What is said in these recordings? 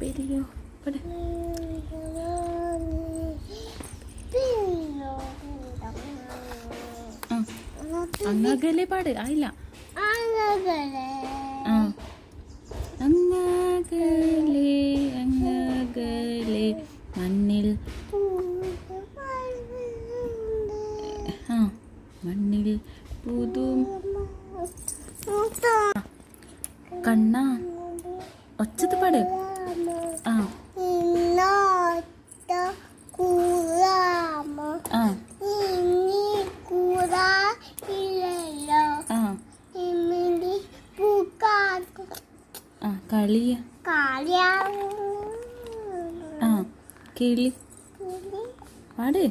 പെരിയോ അങ്ങകലെ പാട് ആയില്ല അങ്ങകലെ അങ്ങകലെ മണ്ണിൽ. ആ മണ്ണിൽ പുതും കണ്ണ. ഒച്ചത്ത് പാട് ആ. കളിയ. ആ കിളി. പാട്.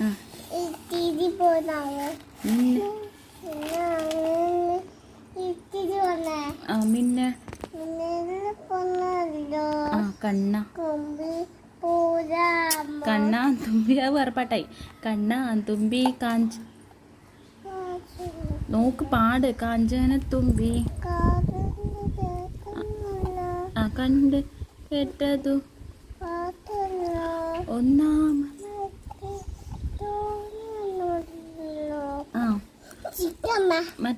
ആ. ഇത്തിരി പിന്നെ കണ്ണ. കണ്ണ തുമ്പി അത് വേറെ പാട്ടായി. കണ്ണ തുമ്പി കാഞ്ച നോക്ക് പാട് കാഞ്ചന തുമ്പി. ആ കണ്ട് കേട്ടതു. ഒന്നാമ ആ.